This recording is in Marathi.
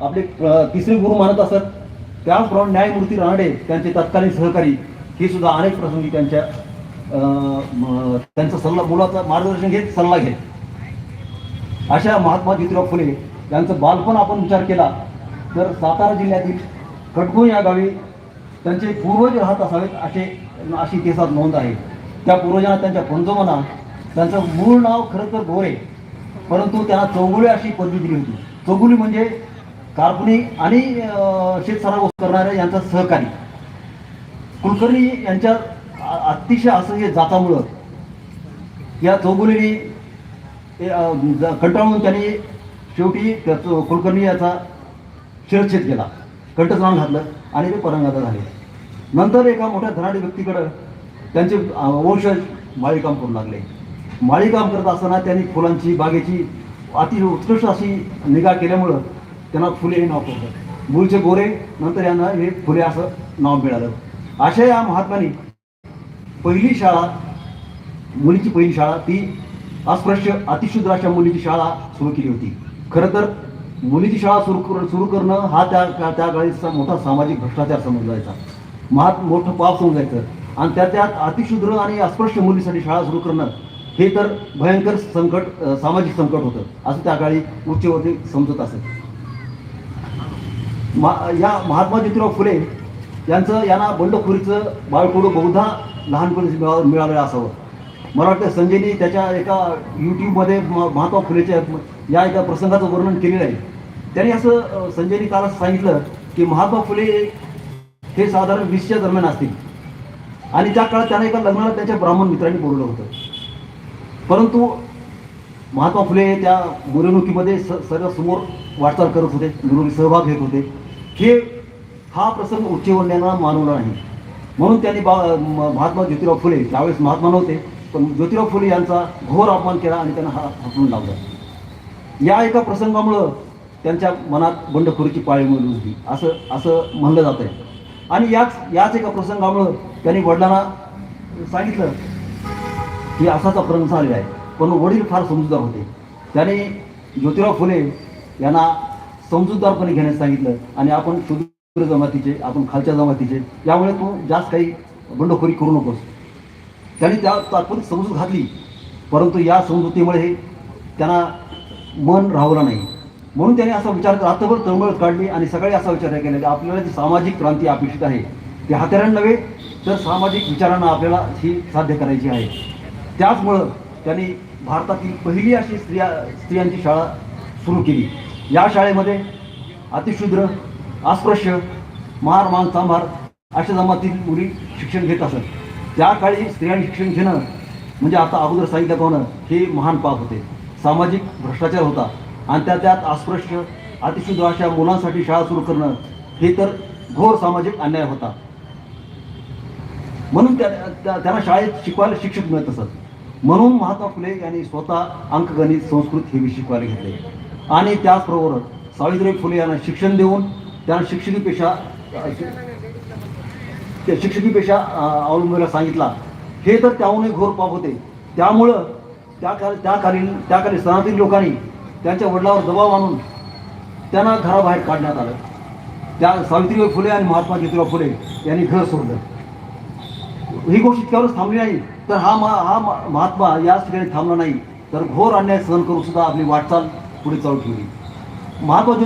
आपले तिसरे गुरु मानत असत. त्याचप्रमाणे न्यायमूर्ती रानडे त्यांचे तत्कालीन सहकारी हे सुद्धा अनेक प्रसंगी त्यांच्या त्यांचा सल्ला मुलाचा मार्गदर्शन घेत सल्ला घेत. अशा महात्मा ज्योतिराव फुले यांचं बालपण आपण विचार केला तर सातारा जिल्ह्यातील कटको या गावी त्यांचे पूर्वज राहत असावेत असे अशी इतिहासात नोंद आहे. त्या पूर्वजांना त्यांच्या पंजोबांना त्यांचं मूळ नाव खरं तर गोरे परंतु त्यांना चौगुळे अशी पदवी दिली होती. चौगुली म्हणजे कारकुनी आणि शेत शेतसराव करणाऱ्या यांचा सहकारी. कुलकर्णी यांच्या अतिशय असं हे जातामुळं या चौगुलीने कंटाळून त्यांनी शेवटी त्या कुलकर्णी याचा शिरच्छेद केला. कंठस्नान घातलं आणि ते परंगाता झाले नंतर एका मोठ्या धनाढ्य व्यक्तीकडं त्यांचे वंशज माळीकाम करू लागले. माळीकाम करत असताना त्यांनी फुलांची बागेची अति उत्कृष्ट अशी निगा केल्यामुळं त्यांना फुले हे नाव पडलं मूळचे गोरे नंतर यांना हे फुले असं नाव मिळालं. अशा या महात्मानी पहिली शाळा मुलीची पहिली शाळा ती अस्पृश्य अतिशुद्र अशा मुलीची शाळा सुरू केली होती. खरं तर मुलीची शाळा सुरू कर सुरू करणं हा त्या त्या काळीचा मोठा सामाजिक भ्रष्टाचार समजला जायचा. महात मोठं पाप समजायचं आणि त्या त्यात अतिशुद्र आणि अस्पृश्य मुलीसाठी शाळा सुरू करणं हे तर भयंकर संकट सामाजिक संकट होतं. असं त्या काळी उच्चवर्ती समजत असत मा या महात्मा ज्योतिराव फुले यांचं यांना बंडखोरीचं बाळकडू बहुधा लहानपणी मिळा- मिळालेलं असावं. मला वाटतं संजयनी त्याच्या एका यूट्यूबमध्ये म- महात्मा फुलेच्या या एका प्रसंगाचं वर्णन केलेलं आहे. त्यांनी असं संजयनी काल सांगितलं की महात्मा फुले हे साधारण वीसच्या दरम्यान असतील. आणि त्या काळात त्यांना एका लग्नाला त्यांच्या ब्राह्मण मित्रांनी बोलवलं होतं. परंतु महात्मा फुले त्या मिरवणुकीमध्ये स सर्व समोर वाटचाल करत होते. मिरवणुकीत सहभाग घेत होते. हे हा प्रसंग उच्चवर्णीयांना मानवला नाही. म्हणून त्यांनी बा महात्मा ज्योतिराव फुले त्यावेळेस महात्मा नव्हते पण ज्योतिराव फुले यांचा घोर अपमान केला आणि त्यांना हा हटवून लावला. या एका प्रसंगामुळं त्यांच्या मनात बंडखोरीची पाळी पाळीमुळे होती असं असं म्हणलं जात आहे आणि याच याच एका प्रसंगामुळं त्यांनी वडिलांना सांगितलं की असाचा प्रसंग झालेला आहे. पण वडील फार समजूतदार होते. त्याने ज्योतिराव फुले यांना समजूतदारपणे घेण्यास सांगितलं आणि आपण शूद्र जमातीचे आपण खालच्या जमातीचे यामुळे तू जास्त काही बंडखोरी करू नकोस. त्यांनी त्या तात्पुरती समजूत घातली परंतु या समजुतीमुळे त्यांना मन राहवलं नाही. म्हणून त्यांनी असा विचार रात्रभर तळमळ काढली आणि सगळे असा विचार केला की आपल्याला जी सामाजिक क्रांती अपेक्षित आहे ते हत्यारांना नव्हे तर सामाजिक विचारांना आपल्याला ही साध्य करायची आहे. त्याचमुळं त्यांनी भारतातील पहिली अशी स्त्रिया स्त्रियांची शाळा सुरू केली. या शाळेमध्ये अतिशूद्र अस्पृश्य महार मान सांभार अशा जमातील मुली शिक्षण घेत असत. त्या काळी स्त्रियांनी शिक्षण घेणं म्हणजे आता अगोदर सांगितलं होणं हे महान पाप होते. सामाजिक भ्रष्टाचार होता आणि त्या त्यात अस्पृश्य अतिशुद्ध अशा मुलांसाठी शाळा सुरू करणं हे तर घोर सामाजिक अन्याय होता. म्हणून त्या- त्यांना शाळेत शिकवायला शिक्षक मिळत असत. म्हणून महात्मा फुले यांनी स्वतः अंकगणित संस्कृत हे विषय शिकवायला घेतले. आणि त्याचबरोबर सावित्रीबाई फुले यांना शिक्षण देऊन त्यांना शिक्षकी पेशा त्या शिक्षकी पेशा अवलंबायला सांगितला. हे तर त्याहूनही घोर पाप होते. त्यामुळं त्या काल त्या कालीन त्या लोकांनी त्यांच्या वडिलावर दबाव आणून त्यांना घराबाहेर काढण्यात आलं. त्या सावित्रीबाई फुले आणि महात्मा ज्योतिराव फुले यांनी घर सोडलं. ही गोष्ट इतक्यावरच थांबली नाही. तर हा मा हा महात्मा याच ठिकाणी थांबला नाही. तर घोर अन्याय सहन करून सुद्धा आपली वाटचाल पुढे चालू ठेवली. महात्मा ज्योती